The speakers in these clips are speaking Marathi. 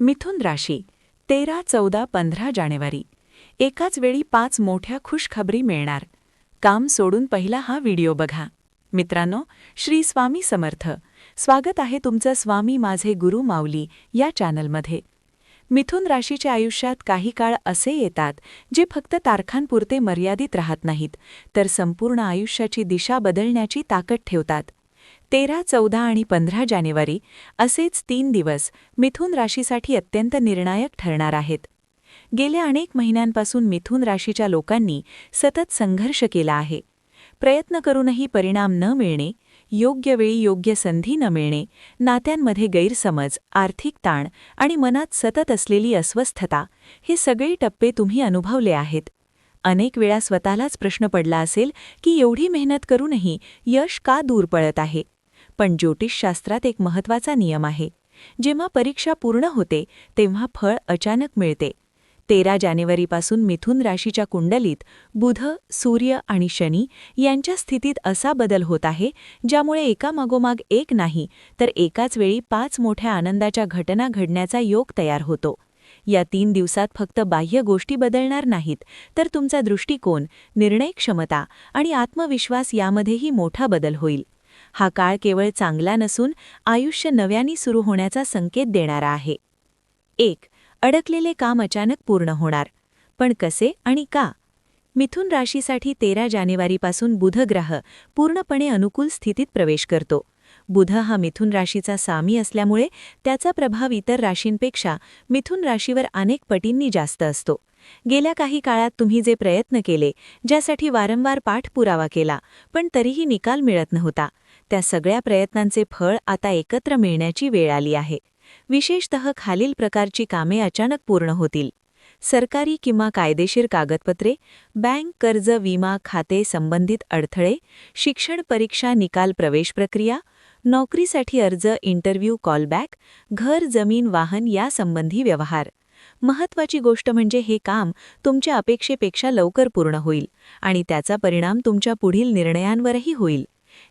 मिथुन राशी तेरा चौदा पंधरा जानेवारी. एकाच वेळी पाच मोठ्या खुशखबरी मिळणार. काम सोडून पहिला हा व्हिडिओ बघा. मित्रांनो श्री स्वामी समर्थ. स्वागत आहे तुमचं स्वामी माझे गुरु माऊली या चॅनलमध्ये. मिथुन राशीच्या आयुष्यात काही काळ असे येतात जे फक्त तारखांपुरते मर्यादित राहत नाहीत तर संपूर्ण आयुष्याची दिशा बदलण्याची ताकद ठेवतात. तेरा चौदा आणि पंधरा जानेवारी असेच तीन दिवस मिथुन राशीसाठी अत्यंत निर्णायक ठरणार आहेत. गेल्या अनेक महिन्यांपासून मिथुन राशीच्या लोकांनी सतत संघर्ष केला आहे. प्रयत्न करूनही परिणाम न मिळणे योग्य वेळी योग्य संधी न मिळणे नात्यांमध्ये गैरसमज आर्थिक ताण आणि मनात सतत असलेली अस्वस्थता हे सगळे टप्पे तुम्ही अनुभवले आहेत. अनेक वेळा स्वतःलाच प्रश्न पडला असेल की एवढी मेहनत करूनही यश का दूर पळत आहे? पण ज्योतिषशास्त्रात एक महत्त्वाचा नियम आहे. जेव्हा परीक्षा पूर्ण होते तेव्हा फळ अचानक मिळते. तेरा जानेवारीपासून मिथुन राशीच्या कुंडलीत बुध सूर्य आणि शनी यांच्या स्थितीत असा बदल होत आहे ज्यामुळे एकामागोमाग एक नाही तर एकाच वेळी पाच मोठ्या आनंदाच्या घटना घडण्याचा योग तयार होतो. या तीन दिवसात फक्त बाह्य गोष्टी बदलणार नाहीत तर तुमचा दृष्टिकोन निर्णय क्षमता आणि आत्मविश्वास यामध्येही मोठा बदल होईल. हा काळ केवळ चांगला नसून आयुष्य नव्याने सुरू होण्याचा संकेत देणारा आहे. एक अडकलेले काम अचानक पूर्ण होणार. पण कसे आणि का? मिथुन राशीसाठी तेरा जानेवारीपासून बुधग्रह पूर्णपणे अनुकूल स्थितीत प्रवेश करतो. बुध हा मिथुन राशीचा सामी असल्यामुळे त्याचा प्रभाव इतर राशींपेक्षा मिथुन राशीवर अनेक पटींनी जास्त असतो. गेल्या काही काळात तुम्ही जे प्रयत्न केले ज्यासाठी वारंवार पाठपुरावा केला पण तरीही निकाल मिळत नव्हता. त्या सगळ्या प्रयत्नांचे फळ आता एकत्र मिळण्याची वेळ आली आहे. विशेषतः खालील प्रकारची कामे अचानक पूर्ण होतील. सरकारी किंवा कायदेशीर कागदपत्रे बँक कर्ज विमा खाते संबंधित अडथळे शिक्षण परीक्षा निकाल प्रवेश प्रक्रिया नोकरीसाठी अर्ज इंटरव्ह्यू कॉलबॅक घर जमीन वाहन यासंबंधी व्यवहार. महत्त्वाची गोष्ट म्हणजे हे काम तुमच्या अपेक्षेपेक्षा लवकर पूर्ण होईल आणि त्याचा परिणाम तुमच्या पुढील निर्णयांवरही होईल.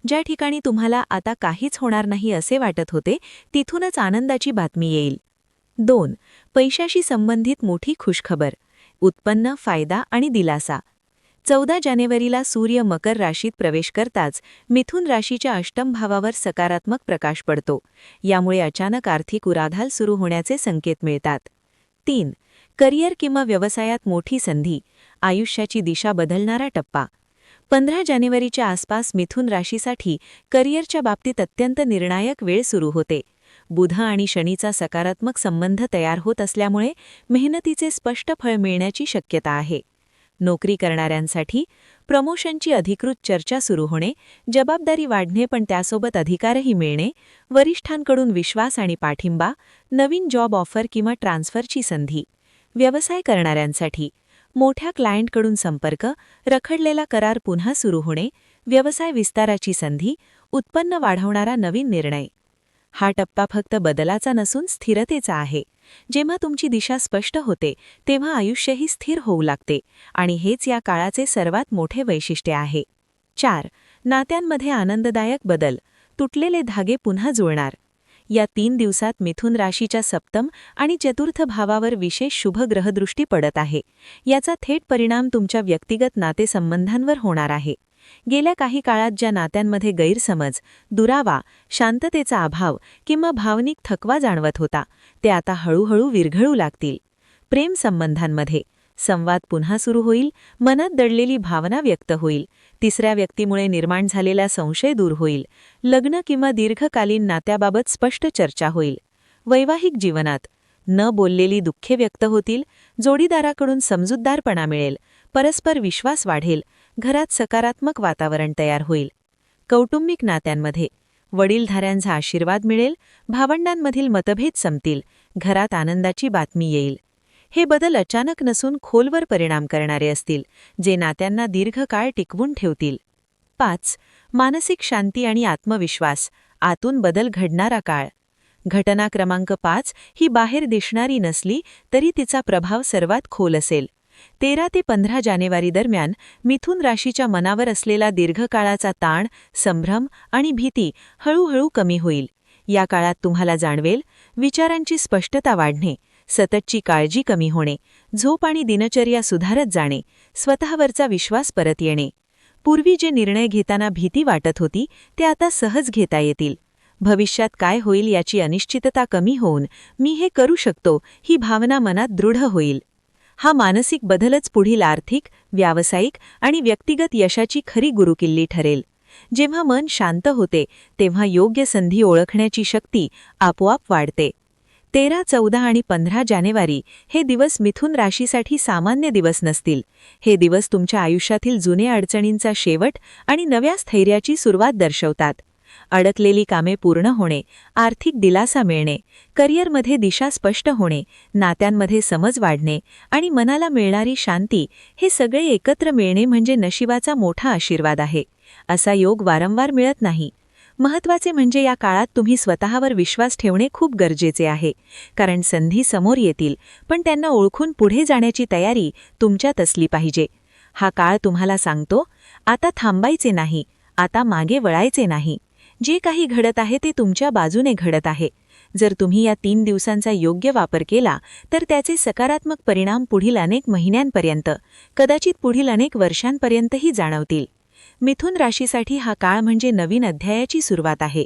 ज्या ठिकाणी तुम्हाला आता काहीच होणार नाही असे वाटत होते तिथूनच आनंदाची बातमी येईल. दोन पैशाशी संबंधित मोठी खुशखबर. उत्पन्न फायदा आणि दिलासा. चौदा जानेवारीला सूर्य मकर राशीत प्रवेश करताच मिथुन राशीच्या अष्टम भावावर सकारात्मक प्रकाश पडतो. यामुळे अचानक आर्थिक उराधाल सुरू होण्याचे संकेत मिळतात. तीन करिअर किंवा व्यवसायात मोठी संधी आयुष्याची दिशा बदलणारा टप्पा. पंधरा जानेवारीच्या आसपास मिथुन राशीसाठी करिअरच्या बाबतीत अत्यंत निर्णायक वेळ सुरू होते. बुध आणि शनीचा सकारात्मक संबंध तयार होत असल्यामुळे मेहनतीचे स्पष्ट फळ मिळण्याची शक्यता आहे. नोकरी करणाऱ्यांसाठी प्रमोशनची अधिकृत चर्चा सुरू होणे जबाबदारी वाढणे पण त्यासोबत अधिकारही मिळणे वरिष्ठांकडून विश्वास आणि पाठिंबा नवीन जॉब ऑफर किंवा ट्रान्सफरची संधी व्यवसाय करणाऱ्यांसाठी मोठ्या क्लायंटकडून संपर्क रखडलेला करार पुन्हा सुरू होणे व्यवसाय विस्ताराची संधी उत्पन्न वाढवणारा नवीन निर्णय. हा टप्पा फक्त बदलाचा नसून स्थिरतेचा आहे. जेव्हा तुमची दिशा स्पष्ट होते तेव्हा आयुष्यही स्थिर होऊ लागते आणि हेच या काळाचे सर्वात मोठे वैशिष्ट्य आहे. चार नात्यांमध्ये आनंददायक बदल. तुटलेले धागे पुन्हा जुळणार. या तीन दिवसात मिथुन राशीच्या सप्तम आणि चतुर्थ भावावर विशेष शुभ ग्रहदृष्टी पडत आहे. याचा थेट परिणाम तुमच्या व्यक्तिगत नातेसंबंधांवर होणार आहे. गेल्या काही काळात ज्या नात्यांमध्ये गैरसमज दुरावा शांततेचा अभाव किंवा भावनिक थकवा जाणवत होता ते आता हळूहळू विरघळू लागतील. प्रेमसंबंधांमध्ये संवाद पुन्हा सुरू होईल मनात दडलेली भावना व्यक्त होईल तिसऱ्या व्यक्तीमुळे निर्माण झालेला संशय दूर होईल लग्न किंवा दीर्घकालीन नात्याबाबत स्पष्ट चर्चा होईल. वैवाहिक जीवनात न बोललेली दुःखे व्यक्त होतील जोडीदाराकडून समजूतदारपणा मिळेल परस्पर विश्वास वाढेल घरात सकारात्मक वातावरण तयार होईल. कौटुंबिक नात्यांमध्ये वडीलधाऱ्यांचा आशीर्वाद मिळेल भावंडांमधील मतभेद संपतील घरात आनंदाची बातमी येईल. हे बदल अचानक नसून खोलवर परिणाम करणारे असतील जे नात्यांना दीर्घकाळ टिकवून ठेवतील. पाच मानसिक शांती आणि आत्मविश्वास आतून बदल घडणारा काळ. घटना क्रमांक पाच ही बाहेर दिसणारी नसली तरी तिचा प्रभाव सर्वात खोल असेल. तेरा ते पंधरा जानेवारी दरम्यान मिथुन राशीच्या मनावर असलेला दीर्घकाळाचा ताण संभ्रम आणि भीती हळूहळू कमी होईल. या काळात तुम्हाला जाणवेल विचारांची स्पष्टता वाढणे सततची काळजी कमी होणे झोप आणि दिनचर्या सुधारत जाणे स्वतःवरचा विश्वास परत येणे. पूर्वी जे निर्णय घेताना भीती वाटत होती ते आता सहज घेता येतील. भविष्यात काय होईल याची अनिश्चितता कमी होऊन मी हे करू शकतो ही भावना मनात दृढ होईल. हा मानसिक बदलच पुढील आर्थिक व्यावसायिक आणि व्यक्तिगत यशाची खरी गुरुकिल्ली ठरेल. जेव्हा मन शांत होते तेव्हा योग्य संधी ओळखण्याची शक्ती आपोआप वाढते. तेरा चौदा आणि पंधरा जानेवारी हे दिवस मिथुन राशीसाठी सामान्य दिवस नसतील. हे दिवस तुमच्या आयुष्यातील जुने अडचणींचा शेवट आणि नव्या स्थैर्याची सुरुवात दर्शवतात. अडकलेली कामे पूर्ण होणे आर्थिक दिलासा मिळणे करिअरमध्ये दिशा स्पष्ट होणे नात्यांमध्ये समज वाढणे आणि मनाला मिळणारी शांती हे सगळे एकत्र मिळणे म्हणजे नशिबाचा मोठा आशीर्वाद आहे. असा योग वारंवार मिळत नाही. महत्त्वाचे म्हणजे या काळात तुम्ही स्वतःवर विश्वास ठेवणे खूप गरजेचे आहे. कारण संधी समोर येतील पण त्यांना ओळखून पुढे जाण्याची तयारी तुमच्यात असली पाहिजे. हा काळ तुम्हाला सांगतो आता थांबायचे नाही आता मागे वळायचे नाही. जे काही घडत आहे ते तुमच्या बाजूने घडत आहे. जर तुम्ही या तीन दिवसांचा योग्य वापर केला तर त्याचे सकारात्मक परिणाम पुढील अनेक महिन्यांपर्यंत कदाचित पुढील अनेक वर्षांपर्यंतही जाणवतील. मिथुन राशीसाठी हा काळ म्हणजे नवीन अध्यायाची सुरुवात आहे.